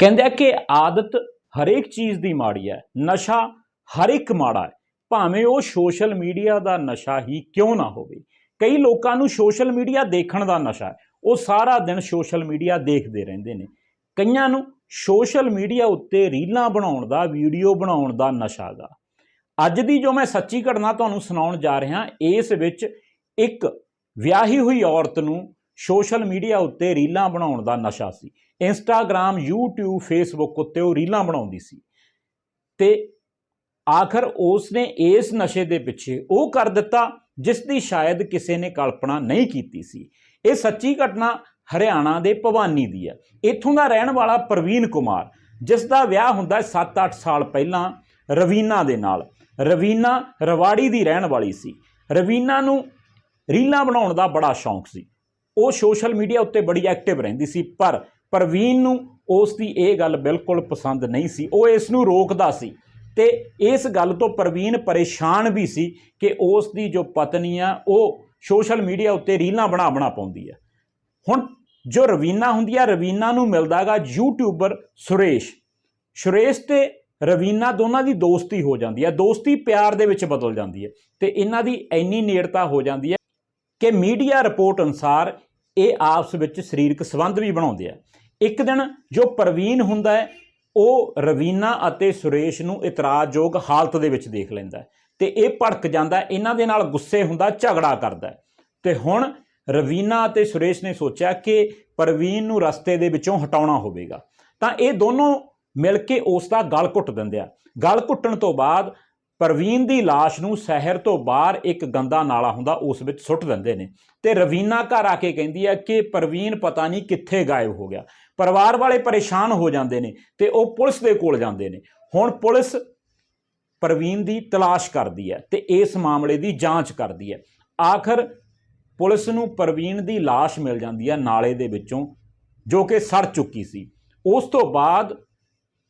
ਕਹਿੰਦੇ ਆ ਕਿ ਆਦਤ ਹਰੇਕ ਚੀਜ਼ ਦੀ ਮਾੜੀ ਹੈ, ਨਸ਼ਾ ਹਰ ਇੱਕ ਮਾੜਾ ਹੈ, ਭਾਵੇਂ ਉਹ ਸੋਸ਼ਲ ਮੀਡੀਆ ਦਾ ਨਸ਼ਾ ਹੀ ਕਿਉਂ ਨਾ ਹੋਵੇ। ਕਈ ਲੋਕਾਂ ਨੂੰ ਸੋਸ਼ਲ ਮੀਡੀਆ ਦੇਖਣ ਦਾ ਨਸ਼ਾ ਹੈ, ਉਹ ਸਾਰਾ ਦਿਨ ਸੋਸ਼ਲ ਮੀਡੀਆ ਦੇਖਦੇ ਰਹਿੰਦੇ ਨੇ। ਕਈਆਂ ਨੂੰ ਸੋਸ਼ਲ ਮੀਡੀਆ ਉੱਤੇ ਰੀਲਾਂ ਬਣਾਉਣ ਦਾ, ਵੀਡੀਓ ਬਣਾਉਣ ਦਾ ਨਸ਼ਾ ਗਾ ਅੱਜ ਦੀ ਜੋ ਮੈਂ ਸੱਚੀ ਘਟਨਾ ਤੁਹਾਨੂੰ ਸੁਣਾਉਣ ਜਾ ਰਿਹਾ, ਇਸ ਵਿੱਚ ਇੱਕ ਵਿਆਹੀ ਹੋਈ ਔਰਤ ਨੂੰ ਸੋਸ਼ਲ ਮੀਡੀਆ ਉੱਤੇ ਰੀਲਾਂ ਬਣਾਉਣ ਦਾ ਨਸ਼ਾ ਸੀ। ਇੰਸਟਾਗ੍ਰam YouTube, Facebook ਉੱਤੇ ਉਹ ਰੀਲਾਂ ਬਣਾਉਂਦੀ ਸੀ। ਤੇ ਆਖਰ ਉਸ ਨੇ ਇਸ ਨਸ਼ੇ ਦੇ ਪਿੱਛੇ ਉਹ ਕਰ ਦਿੱਤਾ ਜਿਸ ਦੀ ਸ਼ਾਇਦ ਕਿਸੇ ਨੇ ਕਲਪਨਾ ਨਹੀਂ ਕੀਤੀ ਸੀ। ਇਹ ਸੱਚੀ ਘਟਨਾ ਹਰਿਆਣਾ ਦੇ ਭਵਾਨੀ ਦੀ ਹੈ। ਇੱਥੋਂ ਦਾ ਰਹਿਣ ਵਾਲਾ ਪ੍ਰਵੀਨ ਕੁਮਾਰ ਜਿਸ ਦਾ ਵਿਆਹ ਹੁੰਦਾ 7-8 ਸਾਲ ਪਹਿਲਾਂ ਰਵੀਨਾ ਦੇ ਨਾਲ। ਰਵੀਨਾ ਰਵਾੜੀ ਦੀ ਰਹਿਣ ਵਾਲੀ ਸੀ। ਰਵੀਨਾ ਨੂੰ ਰੀਲਾਂ ਬਣਾਉਣ ਦਾ ਬੜਾ ਸ਼ੌਂਕ ਸੀ। ਉਹ ਸੋਸ਼ਲ ਮੀਡੀਆ ਉੱਤੇ ਬੜੀ ਐਕਟਿਵ ਰਹਿੰਦੀ ਸੀ, ਪਰ ਪ੍ਰਵੀਨ ਨੂੰ ਉਸ ਦੀ ਇਹ ਗੱਲ ਬਿਲਕੁਲ ਪਸੰਦ ਨਹੀਂ ਸੀ, ਉਹ ਇਸ ਨੂੰ ਰੋਕਦਾ ਸੀ। ਤੇ ਇਸ ਗੱਲ ਤੋਂ ਪ੍ਰਵੀਨ ਪਰੇਸ਼ਾਨ ਵੀ ਸੀ ਕਿ ਉਸ ਦੀ ਜੋ ਪਤਨੀ ਆ, ਉਹ ਸੋਸ਼ਲ ਮੀਡੀਆ ਉੱਤੇ ਰੀਲਾਂ ਬਣਾ ਬਣਾ ਪਾਉਂਦੀ ਹੈ ਹੁਣ ਜੋ ਰਵੀਨਾ ਹੁੰਦੀ ਆ, ਰਵੀਨਾ ਨੂੰ ਮਿਲਦਾਗਾ ਯੂਟਿਊਬਰ ਸੁਰੇਸ਼। ਸੁਰੇਸ਼ ਤੇ ਰਵੀਨਾ ਦੋਨਾਂ ਦੀ ਦੋਸਤੀ ਹੋ ਜਾਂਦੀ ਹੈ ਦੋਸਤੀ ਪਿਆਰ ਦੇ ਵਿੱਚ ਬਦਲ ਜਾਂਦੀ ਹੈ ਤੇ ਇਹਨਾਂ ਦੀ ਇੰਨੀ ਨੇੜਤਾ ਹੋ ਜਾਂਦੀ ਹੈ ਕਿ ਮੀਡੀਆ ਰਿਪੋਰਟ ਅਨੁਸਾਰ ਇਹ ਆਪਸ ਵਿੱਚ ਸਰੀਰਕ ਸੰਬੰਧ ਵੀ ਬਣਾਉਂਦੇ ਆ। ਇੱਕ ਦਿਨ ਜੋ ਪ੍ਰਵੀਨ ਹੁੰਦਾ ਹੈ, ਉਹ ਰਵੀਨਾ ਅਤੇ ਸੁਰੇਸ਼ ਨੂੰ ਇਤਰਾਜ਼ਯੋਗ ਹਾਲਤ ਦੇ ਵਿੱਚ ਦੇਖ ਲੈਂਦਾ ਹੈ ਤੇ ਇਹ ਭੜਕ ਜਾਂਦਾ ਇਹਨਾਂ ਦੇ ਨਾਲ ਗੁੱਸੇ ਹੁੰਦਾ, ਝਗੜਾ ਕਰਦਾ ਹੈ। ਤੇ ਹੁਣ ਰਵੀਨਾ ਅਤੇ ਸੁਰੇਸ਼ ਨੇ ਸੋਚਿਆ ਕਿ ਪ੍ਰਵੀਨ ਨੂੰ ਰਸਤੇ ਦੇ ਵਿੱਚੋਂ ਹਟਾਉਣਾ ਹੋਵੇਗਾ। ਤਾਂ ਇਹ ਦੋਨੋਂ ਮਿਲ ਕੇ ਉਸ ਦਾ ਗਲ ਘੁੱਟ ਦਿੰਦੇ ਆ। ਗਲ ਘੁੱਟਣ ਤੋਂ ਬਾਅਦ ਪ੍ਰਵੀਨ ਦੀ লাশ ਨੂੰ ਸ਼ਹਿਰ ਤੋਂ ਬਾਹਰ ਇੱਕ ਗੰਦਾ ਨਾਲਾ ਹੁੰਦਾ ਉਸ ਵਿੱਚ ਸੁੱਟ ਦਿੰਦੇ ਨੇ ਤੇ ਰਵੀਨਾ ਘਰ ਆ ਕੇ ਕਹਿੰਦੀ ਹੈ ਕਿ ਪ੍ਰਵੀਨ ਪਤਾ ਨਹੀਂ ਕਿੱਥੇ ਗਾਇਬ ਹੋ ਗਿਆ ਪਰਿਵਾਰ ਵਾਲੇ ਪਰੇਸ਼ਾਨ ਹੋ ਜਾਂਦੇ ਨੇ ਤੇ ਉਹ ਪੁਲਿਸ ਦੇ ਕੋਲ ਜਾਂਦੇ ਨੇ ਹੁਣ ਪੁਲਿਸ ਪ੍ਰਵੀਨ ਦੀ ਤਲਾਸ਼ ਕਰਦੀ ਹੈ ਤੇ ਇਸ ਮਾਮਲੇ ਦੀ ਜਾਂਚ ਕਰਦੀ ਹੈ ਆਖਰ ਪੁਲਿਸ ਨੂੰ ਪ੍ਰਵੀਨ ਦੀ লাশ ਮਿਲ ਜਾਂਦੀ ਹੈ ਨਾਲੇ ਦੇ ਵਿੱਚੋਂ ਜੋ ਕਿ ਸੜ ਚੁੱਕੀ ਸੀ ਉਸ ਤੋਂ ਬਾਅਦ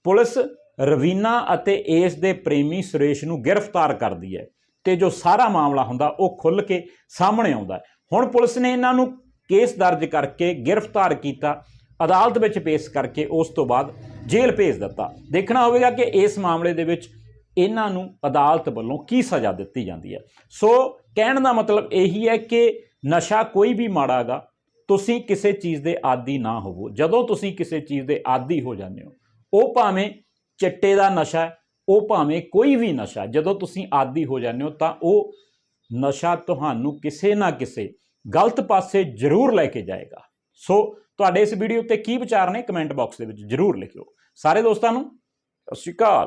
ਪੁਲਿਸ ਰਵੀਨਾ ਅਤੇ ਇਸ ਦੇ ਪ੍ਰੇਮੀ ਸੁਰੇਸ਼ ਨੂੰ ਗ੍ਰਿਫਤਾਰ ਕਰਦੀ ਹੈ ਤੇ ਜੋ ਸਾਰਾ ਮਾਮਲਾ ਹੁੰਦਾ ਉਹ ਖੁੱਲ ਕੇ ਸਾਹਮਣੇ ਆਉਂਦਾ ਹੁਣ ਪੁਲਿਸ ਨੇ ਇਹਨਾਂ ਨੂੰ ਕੇਸ ਦਰਜ ਕਰਕੇ ਗ੍ਰਿਫਤਾਰ ਕੀਤਾ, ਅਦਾਲਤ ਵਿੱਚ ਪੇਸ਼ ਕਰਕੇ ਉਸ ਤੋਂ ਬਾਅਦ ਜੇਲ੍ਹ ਭੇਜ ਦਿੱਤਾ। ਦੇਖਣਾ ਹੋਵੇਗਾ ਕਿ ਇਸ ਮਾਮਲੇ ਦੇ ਵਿੱਚ ਇਹਨਾਂ ਨੂੰ ਅਦਾਲਤ ਵੱਲੋਂ ਕੀ ਸਜ਼ਾ ਦਿੱਤੀ ਜਾਂਦੀ ਹੈ। ਸੋ ਕਹਿਣ ਦਾ ਮਤਲਬ ਇਹੀ ਹੈ ਕਿ ਨਸ਼ਾ ਕੋਈ ਵੀ ਮਾੜਾਗਾ ਤੁਸੀਂ ਕਿਸੇ ਚੀਜ਼ ਦੇ ਆਦੀ ਨਾ ਹੋਵੋ। ਜਦੋਂ ਤੁਸੀਂ ਕਿਸੇ ਚੀਜ਼ ਦੇ ਆਦੀ ਹੋ ਜਾਂਦੇ ਹੋ, ਉਹ ਭਾਵੇਂ ਚਿੱਟੇ ਦਾ ਨਸ਼ਾ ਉਹ ਭਾਵੇਂ ਕੋਈ ਵੀ ਨਸ਼ਾ ਜਦੋਂ ਤੁਸੀਂ ਆਦੀ ਹੋ ਜਾਂਦੇ ਹੋ ਤਾਂ ਉਹ ਨਸ਼ਾ ਤੁਹਾਨੂੰ ਕਿਸੇ ਨਾ ਕਿਸੇ ਗਲਤ ਪਾਸੇ ਜ਼ਰੂਰ ਲੈ ਕੇ ਜਾਏਗਾ। ਸੋ ਤੁਹਾਡੇ ਇਸ ਵੀਡੀਓ ਉੱਤੇ ਕੀ ਵਿਚਾਰ ਨੇ? ਕਮੈਂਟ ਬਾਕਸ ਦੇ ਵਿੱਚ ਜ਼ਰੂਰ ਲਿਖਿਓ। ਸਾਰੇ ਦੋਸਤਾਂ ਨੂੰ ਸਤਿ ਸ਼੍ਰੀ ਅਕਾਲ।